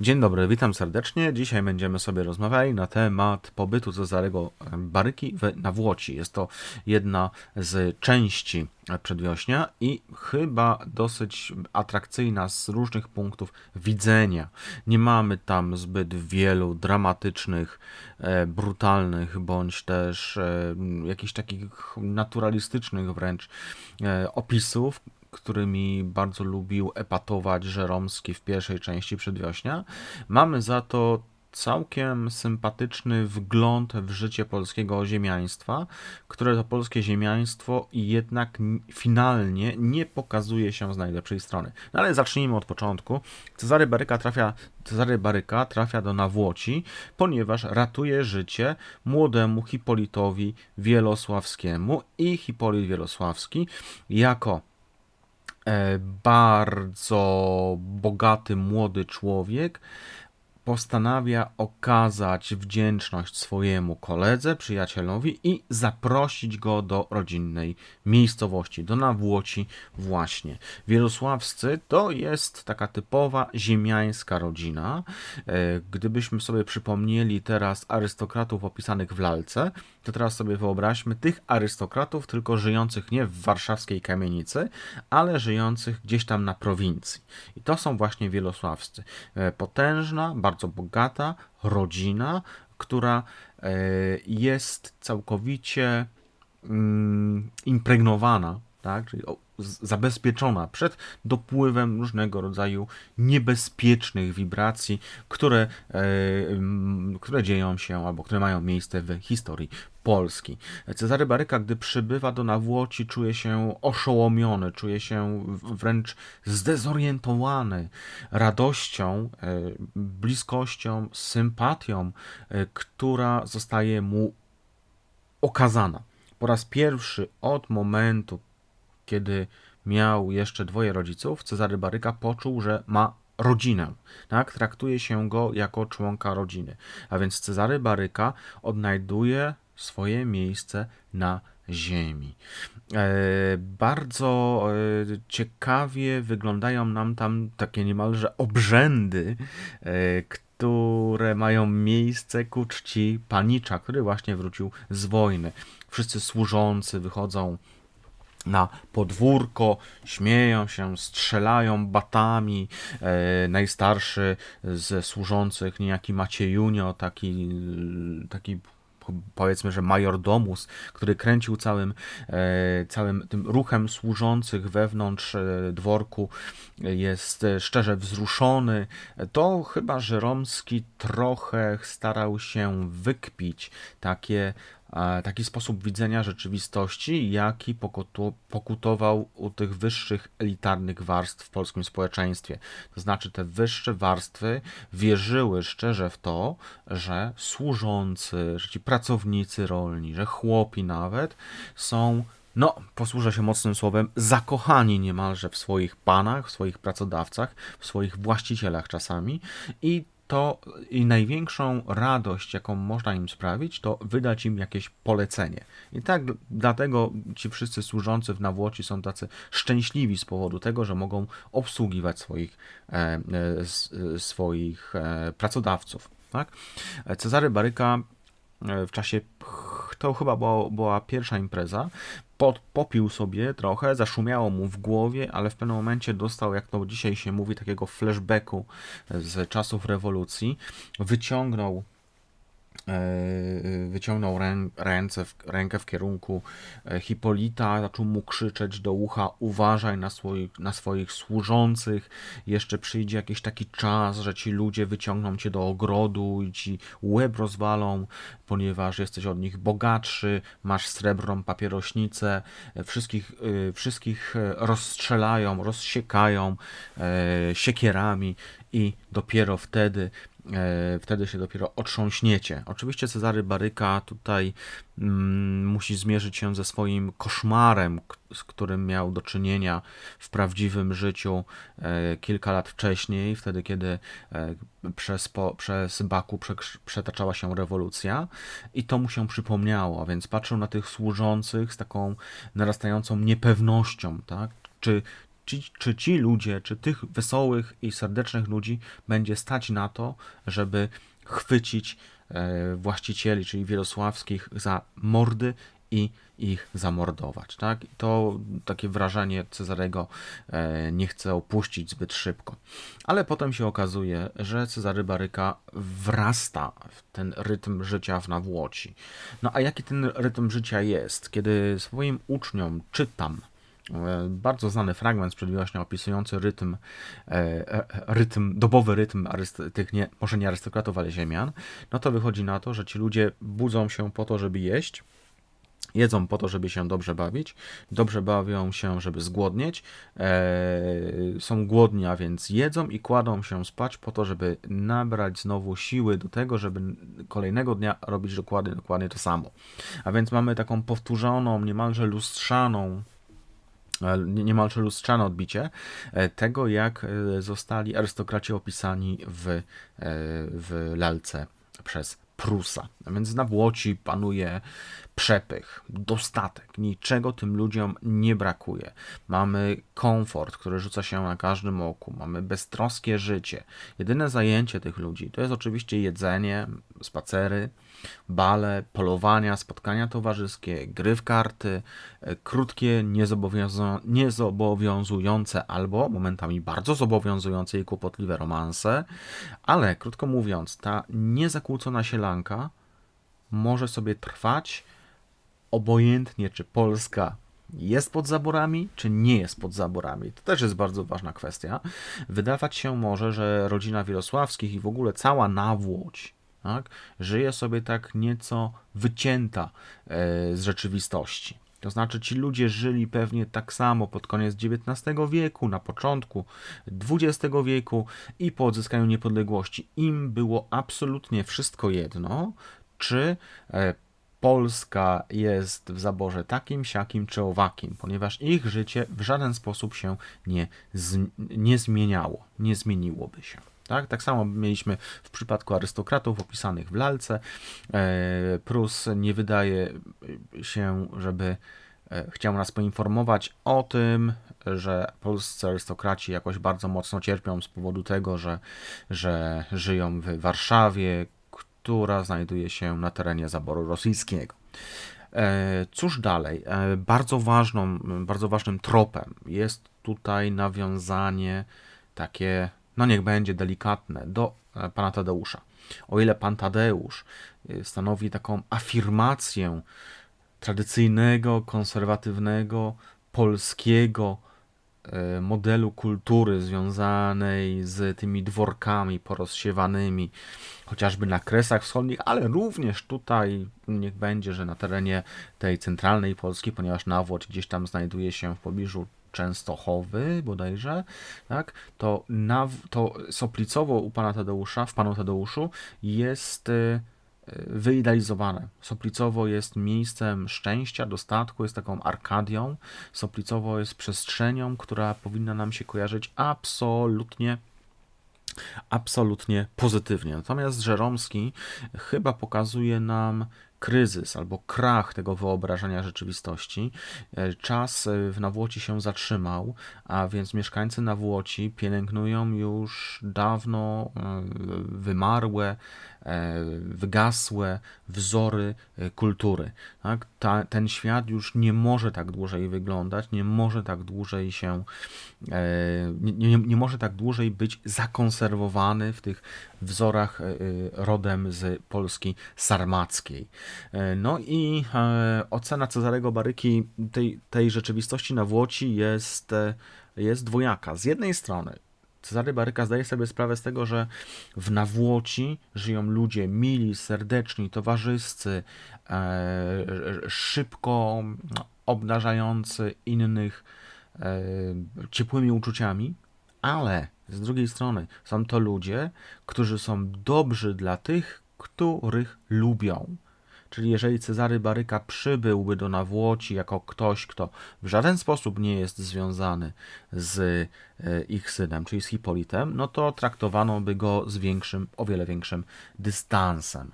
Dzień dobry, witam serdecznie. Dzisiaj będziemy sobie rozmawiali na temat pobytu Cezarego Baryki na Włoci. Jest to jedna z części przedwiośnia i chyba dosyć atrakcyjna z różnych punktów widzenia. Nie mamy tam zbyt wielu dramatycznych, e, brutalnych bądź też e, jakichś takich naturalistycznych wręcz e, opisów, którymi bardzo lubił epatować Żeromski w pierwszej części Przedwiośnia. Mamy za to całkiem sympatyczny wgląd w życie polskiego ziemiaństwa, które to polskie ziemiaństwo jednak finalnie nie pokazuje się z najlepszej strony. No ale zacznijmy od początku. Cezary Baryka trafia, Cezary Baryka trafia do Nawłoci, ponieważ ratuje życie młodemu Hipolitowi Wielosławskiemu i Hipolit Wielosławski jako bardzo bogaty młody człowiek postanawia okazać wdzięczność swojemu koledze, przyjacielowi i zaprosić go do rodzinnej miejscowości, do Nawłoci właśnie. Wielosławscy to jest taka typowa ziemiańska rodzina. E, gdybyśmy sobie przypomnieli teraz arystokratów opisanych w lalce, to teraz sobie wyobraźmy tych arystokratów, tylko żyjących nie w warszawskiej kamienicy, ale żyjących gdzieś tam na prowincji. I to są właśnie wielosławscy. E, potężna, bardzo bogata rodzina, która e, jest całkowicie mm, impregnowana, tak? czyli zabezpieczona przed dopływem różnego rodzaju niebezpiecznych wibracji, które, e, które dzieją się albo które mają miejsce w historii Polski. Cezary Baryka, gdy przybywa do Nawłoci, czuje się oszołomiony, czuje się wręcz zdezorientowany radością, e, bliskością, sympatią, e, która zostaje mu okazana. Po raz pierwszy od momentu, kiedy miał jeszcze dwoje rodziców, Cezary Baryka poczuł, że ma rodzinę. Tak? Traktuje się go jako członka rodziny. A więc Cezary Baryka odnajduje swoje miejsce na ziemi. E, bardzo e, ciekawie wyglądają nam tam takie niemalże obrzędy, e, które mają miejsce ku czci panicza, który właśnie wrócił z wojny. Wszyscy służący wychodzą na podwórko, śmieją się, strzelają batami. E, najstarszy ze służących, niejaki Maciejunio, taki, taki powiedzmy, że majordomus, który kręcił całym, e, całym tym ruchem służących wewnątrz e, dworku, jest szczerze wzruszony. To chyba Żeromski trochę starał się wykpić takie taki sposób widzenia rzeczywistości, jaki pokutował u tych wyższych elitarnych warstw w polskim społeczeństwie. To znaczy, te wyższe warstwy wierzyły szczerze w to, że służący, że ci pracownicy rolni, że chłopi nawet są no, posłużę się mocnym słowem, zakochani niemalże w swoich panach, w swoich pracodawcach, w swoich właścicielach czasami i to i największą radość, jaką można im sprawić, to wydać im jakieś polecenie. I tak dlatego ci wszyscy służący w Nawłoci są tacy szczęśliwi z powodu tego, że mogą obsługiwać swoich, e, e, swoich e, pracodawców. Tak? Cezary Baryka e, w czasie to chyba była, była pierwsza impreza, pod, popił sobie trochę, zaszumiało mu w głowie, ale w pewnym momencie dostał, jak to dzisiaj się mówi, takiego flashbacku z czasów rewolucji. Wyciągnął wyciągnął ręce, rękę w kierunku e, Hipolita, zaczął mu krzyczeć do ucha: Uważaj na swoich, na swoich służących, jeszcze przyjdzie jakiś taki czas, że ci ludzie wyciągną cię do ogrodu i ci łeb rozwalą, ponieważ jesteś od nich bogatszy, masz srebrną papierośnicę, e, wszystkich, wszystkich rozstrzelają, rozsiekają siekierami i dopiero wtedy E, wtedy się dopiero otrząśniecie. Oczywiście Cezary Baryka tutaj mm, musi zmierzyć się ze swoim koszmarem, z którym miał do czynienia w prawdziwym życiu e, kilka lat wcześniej, wtedy kiedy e, przez, po, przez Baku prze, przetaczała się rewolucja i to mu się przypomniało, więc patrzył na tych służących z taką narastającą niepewnością, tak? Czy, Czy, czy ci ludzie, czy tych wesołych i serdecznych ludzi będzie stać na to, żeby chwycić e, właścicieli, czyli Wielosławskich, za mordy i ich zamordować. Tak? To takie wrażenie Cezarego e, nie chce opuścić zbyt szybko. Ale potem się okazuje, że Cezary Baryka wrasta w ten rytm życia w Nawłoci. No a jaki ten rytm życia jest? Kiedy swoim uczniom czytam bardzo znany fragment z opisujący rytm, e, rytm dobowy rytm tych, nie, może nie arystokratów, ale ziemian, no to wychodzi na to, że ci ludzie budzą się po to, żeby jeść, Jedzą po to, żeby się dobrze bawić, dobrze bawią się, żeby zgłodnieć, są głodni, a więc jedzą i kładą się spać po to, żeby nabrać znowu siły do tego, żeby kolejnego dnia robić dokładnie, dokładnie to samo. A więc mamy taką powtórzoną, niemalże lustrzaną e, niemalże lustrzane odbicie e, tego, jak e, zostali arystokraci opisani w, w lalce przez Prusa. A więc na Włoci panuje przepych, dostatek, niczego tym ludziom nie brakuje. Mamy komfort, który rzuca się na każdym oku, mamy beztroskie życie. Jedyne zajęcie tych ludzi to jest oczywiście jedzenie, spacery, bale, polowania, spotkania towarzyskie, gry w karty, e, krótkie, niezobowiązujące albo momentami bardzo zobowiązujące i kłopotliwe romanse, ale krótko mówiąc, ta niezakłócona sielanka może sobie trwać obojętnie, czy Polska jest pod zaborami, czy nie jest pod zaborami. To też jest bardzo ważna kwestia. Wydawać się może, że rodzina Wielosławskich i w ogóle cała Nawłódź tak, żyje sobie tak nieco wycięta e, z rzeczywistości. To znaczy, ci ludzie żyli pewnie tak samo pod koniec XIX wieku, na początku XX wieku i po odzyskaniu niepodległości. Im było absolutnie wszystko jedno, czy e, Polska jest w zaborze takim, siakim czy owakim, ponieważ ich życie w żaden sposób się nie, nie zmieniało, nie zmieniłoby się. Tak? tak samo mieliśmy w przypadku arystokratów opisanych w lalce. E, Prus nie wydaje się, żeby e, chciał nas poinformować o tym, że polscy arystokraci jakoś bardzo mocno cierpią z powodu tego, że, że żyją w Warszawie, która znajduje się na terenie zaboru rosyjskiego. E, cóż dalej? E, bardzo, ważną, bardzo ważnym tropem jest tutaj nawiązanie takie, no niech będzie delikatne, do e, pana Tadeusza. O ile pan Tadeusz stanowi taką afirmację tradycyjnego, konserwatywnego, polskiego modelu kultury związanej z tymi dworkami porozsiewanymi, chociażby na Kresach Wschodnich, ale również tutaj niech będzie, że na terenie tej centralnej Polski, ponieważ Nawłocz gdzieś tam znajduje się w pobliżu Częstochowy bodajże, tak, to, naw, to Soplicowo u pana Tadeusza, w panu Tadeuszu jest y, wyidealizowane. Soplicowo jest miejscem szczęścia, dostatku, jest taką arkadią. Soplicowo jest przestrzenią, która powinna nam się kojarzyć absolutnie absolutnie pozytywnie. Natomiast Żeromski chyba pokazuje nam kryzys albo krach tego wyobrażenia rzeczywistości. E, czas e, w Nawłoci się zatrzymał, a więc mieszkańcy Nawłoci pielęgnują już dawno e, wymarłe, wygasłe wzory kultury. Tak? Ta, ten świat już nie może tak dłużej wyglądać, nie może tak dłużej się, nie, nie, nie może tak dłużej być zakonserwowany w tych wzorach rodem z Polski sarmackiej. E, no i e, ocena Cezarego Baryki tej, tej rzeczywistości na Włoci jest, e, jest dwojaka. Z jednej strony Cezary Baryka zdaje sobie sprawę z tego, że w Nawłoci żyją ludzie mili, serdeczni, towarzyscy, szybko obnażający innych ciepłymi uczuciami, ale z drugiej strony są to ludzie, którzy są dobrzy dla tych, których lubią czyli jeżeli Cezary Baryka przybyłby do Nawłoci jako ktoś, kto w żaden sposób nie jest związany z e, ich synem, czyli z Hipolitem, no to traktowano by go z większym, o wiele większym dystansem.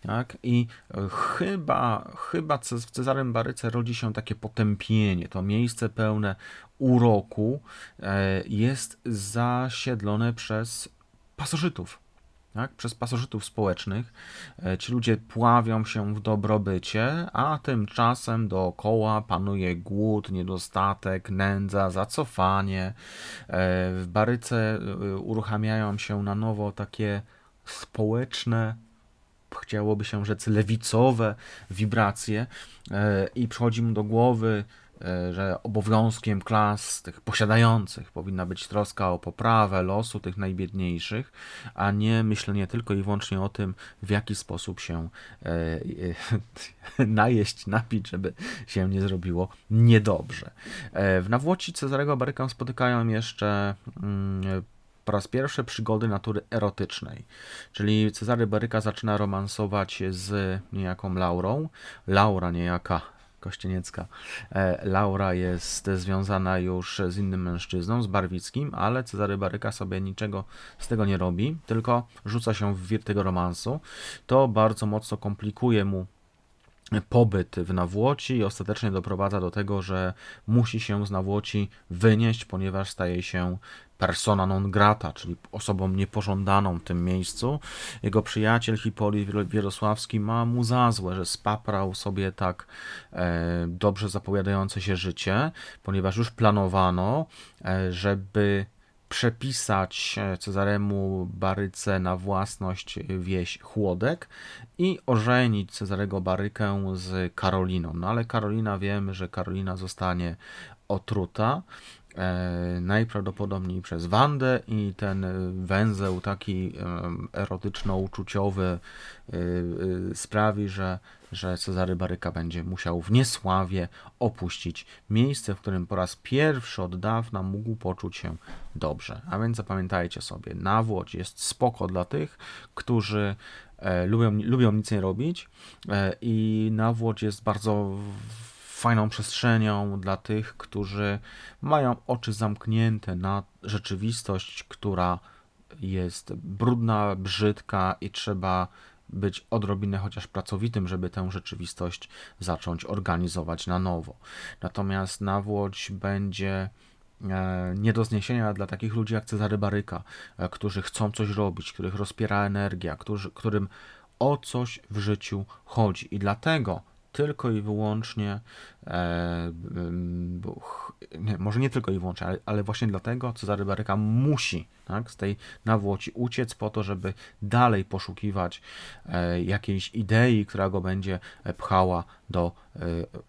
Tak? I e, chyba, chyba w Cezarym Baryce rodzi się takie potępienie. To miejsce pełne uroku e, jest zasiedlone przez pasożytów tak, przez pasożytów społecznych. E, ci ludzie pławią się w dobrobycie, a tymczasem dookoła panuje głód, niedostatek, nędza, zacofanie. E, w baryce e, uruchamiają się na nowo takie społeczne, chciałoby się rzec lewicowe wibracje i przychodzi mu do głowy że obowiązkiem klas tych posiadających powinna być troska o poprawę losu tych najbiedniejszych, a nie myślenie tylko i wyłącznie o tym, w jaki sposób się e, e, najeść, napić, żeby się nie zrobiło niedobrze. W Nawłoci Cezarego Barykę spotykają jeszcze mm, po raz pierwszy przygody natury erotycznej. Czyli Cezary Baryka zaczyna romansować z niejaką Laurą. Laura niejaka Kościeniecka. E, Laura jest związana już z innym mężczyzną, z Barwickim, ale Cezary Baryka sobie niczego z tego nie robi, tylko rzuca się w wir tego romansu. To bardzo mocno komplikuje mu pobyt w Nawłoci i ostatecznie doprowadza do tego, że musi się z Nawłoci wynieść, ponieważ staje się persona non grata, czyli osobą niepożądaną w tym miejscu. Jego przyjaciel Hipolit Wierosławski ma mu za złe, że spaprał sobie tak e, dobrze zapowiadające się życie, ponieważ już planowano, e, żeby przepisać e, Cezaremu Baryce na własność wieś Chłodek i ożenić Cezarego Barykę z Karoliną. No ale Karolina wiemy, że Karolina zostanie otruta E, najprawdopodobniej przez Wandę i ten węzeł taki erotyczno-uczuciowy e, e, sprawi, że, że Cezary Baryka będzie musiał w niesławie opuścić miejsce, w którym po raz pierwszy od dawna mógł poczuć się dobrze. A więc zapamiętajcie sobie, Nawłocz jest spoko dla tych, którzy lubią, lubią nic nie robić i Nawłocz jest bardzo fajną przestrzenią dla tych, którzy mają oczy zamknięte na rzeczywistość, która jest brudna, brzydka i trzeba być odrobinę chociaż pracowitym, żeby tę rzeczywistość zacząć organizować na nowo. Natomiast nawłoć będzie e, nie do zniesienia dla takich ludzi jak Cezary Baryka, e, którzy chcą coś robić, których rozpiera energia, którzy, którym o coś w życiu chodzi. I dlatego tylko i wyłącznie, e, nie, może nie tylko i wyłącznie, ale, ale, właśnie dlatego Cezary Baryka musi tak, z tej nawłoci uciec po to, żeby dalej poszukiwać e, jakiejś idei, która go będzie pchała do e,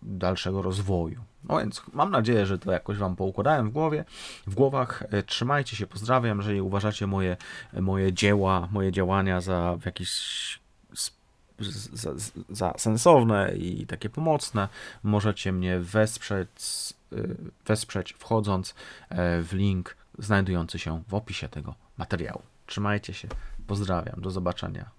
dalszego rozwoju. No więc mam nadzieję, że to jakoś Wam poukładałem w głowie, w głowach. Trzymajcie się, pozdrawiam, jeżeli uważacie moje, moje dzieła, moje działania za w jakiś za, za sensowne i takie pomocne, możecie mnie wesprzeć, y, wesprzeć wchodząc e, w link znajdujący się w opisie tego materiału. Trzymajcie się, pozdrawiam, do zobaczenia.